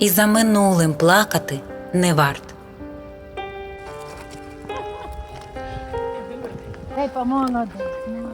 і за минулим плакати не варт. Дай помолодець. ну.